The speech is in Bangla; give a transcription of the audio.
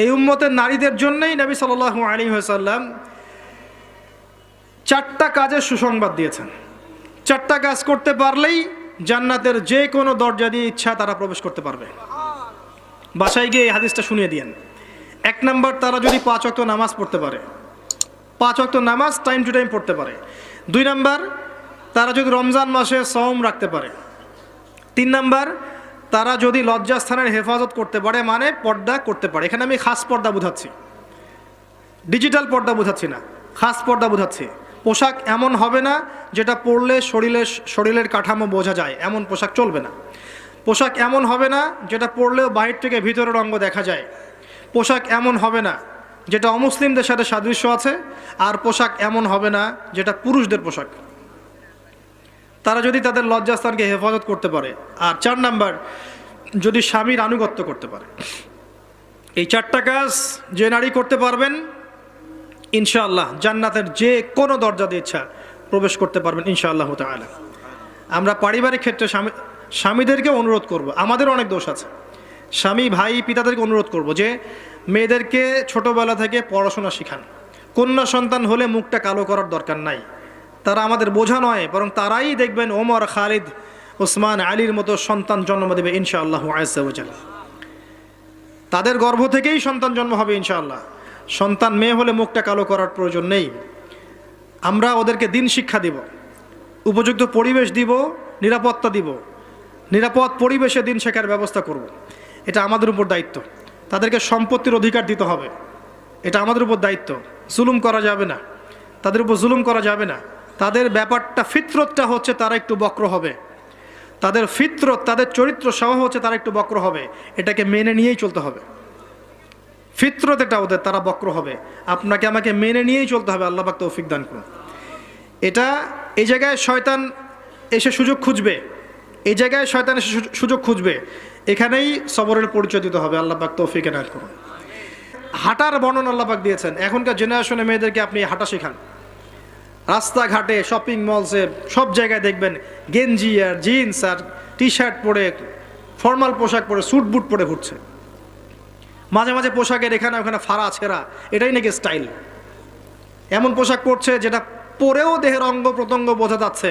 এই উম্মতের নারীদের জন্যই নবী সাল আলী সাল্লাম চারটা কাজের সুসংবাদ দিয়েছেন। চারটা কাজ করতে পারলেই জান্নাতের যে কোনো দরজা দিয়ে ইচ্ছা তারা প্রবেশ করতে পারবে। বাসায় গিয়ে এই হাদিসটা শুনিয়ে দিয়েন। এক নম্বর, তারা যদি পাঁচ অক্ত নামাজ পড়তে পারে, পাঁচ অক্ত নামাজ টাইম টু টাইম পড়তে পারে। দুই নাম্বার, তারা যদি রমজান মাসে সওম রাখতে পারে। তিন নাম্বার তারা যদি লজ্জাস্থানের হেফাজত করতে পারে মানে পর্দা করতে পারে। এখানে আমি খাস পর্দা বোঝাচ্ছি। ডিজিটাল পর্দা বোঝাচ্ছি না। খাস পর্দা বোঝাচ্ছি। পোশাক এমন হবে না যেটা পরলে শরীরের শরীরের কাঠামো বোঝা যায়। এমন পোশাক চলবে না। পোশাক এমন হবে না যেটা পরলেও বাহির থেকে ভিতরের অঙ্গ দেখা যায়। পোশাক এমন হবে না যেটা অমুসলিমদের সাথে সাদৃশ্য আছে, আর পোশাক এমন হবে না যেটা পুরুষদের পোশাক। তারা যদি তাদের লজ্জাস্থানকে হেফাজত করতে পারে। আর চার নাম্বার, যদি স্বামীর আনুগত্য করতে পারে। এই চারটা কাজ যে নারী করতে পারবেন, ইনশাআল্লাহ জান্নাতের যে কোনো দরজা দিয়ে ইচ্ছা প্রবেশ করতে পারবেন ইনশাআল্লাহ তাআলা। আমরা পারিবারিক ক্ষেত্রে স্বামী, স্বামীদেরকে অনুরোধ করব। আমাদের অনেক দোষ আছে। স্বামী, ভাই, পিতাদেরকে অনুরোধ করব যে মেয়েদেরকে ছোটবেলা থেকে পড়াশোনা শিখান। কন্যা সন্তান হলে মুখটা কালো করার দরকার নাই। তারা আমাদের বোঝা নয়, বরং তারাই দেখবেন ওমর, খালিদ ওসমান আলীর মতো সন্তান জন্ম দেবে ইনশাআল্লাহ আয়াজ্জাল তাদের গর্ভ থেকেই সন্তান জন্ম হবে ইনশাআল্লাহ। সন্তান মেয়ে হলে মুখটা কালো করার প্রয়োজন নেই। আমরা ওদেরকে দিন শিক্ষা দিব, উপযুক্ত পরিবেশ দিব, নিরাপত্তা দিব, নিরাপদ পরিবেশে দিন শেখার ব্যবস্থা করব। এটা আমাদের উপর দায়িত্ব। তাদেরকে সম্পত্তির অধিকার দিতে হবে। এটা আমাদের উপর দায়িত্ব। জুলুম করা যাবে না। তাদের উপর জুলুম করা যাবে না। তাদের ব্যাপারটা, ফিতরতটা হচ্ছে তারা একটু বক্র হবে। তাদের ফিতরত, তাদের চরিত্র সহ হচ্ছে তারা একটু বক্র হবে। এটাকে মেনে নিয়েই চলতে হবে। ফিতরত এটা ওদের, তারা বক্র হবে। আপনাকে আমাকে মেনে নিয়েই চলতে হবে, আল্লাহ পাক তৌফিক দান করুন। এটা এই জায়গায় শয়তান এসে সুযোগ খুঁজবে। এই জায়গায় শয়তান এসে সুযোগ খুঁজবে। এখানেই সবরের পরিচয় দিতে হবে, আল্লাহ পাক তৌফিক এনায়ত করুন। হাঁটার বর্ণনা আল্লাহ পাক দিয়েছেন। এখনকার জেনারেশনে মেয়েদেরকে আপনি হাঁটা শেখান। রাস্তাঘাটে শপিং মলসে সব জায়গায় দেখবেন গেঞ্জি আর জিন্স আর টি শার্ট পরে ফর্মাল পোশাক পরে স্যুট বুট পরে ঘুরছে। মাঝে মাঝে পোশাকের এখানে ওখানে ফাড়া ছেঁড়া এটাই নাকি স্টাইল এমন পোশাক পরছে যেটা পরেও দেহের অঙ্গ প্রত্যঙ্গ বোঝা যাচ্ছে।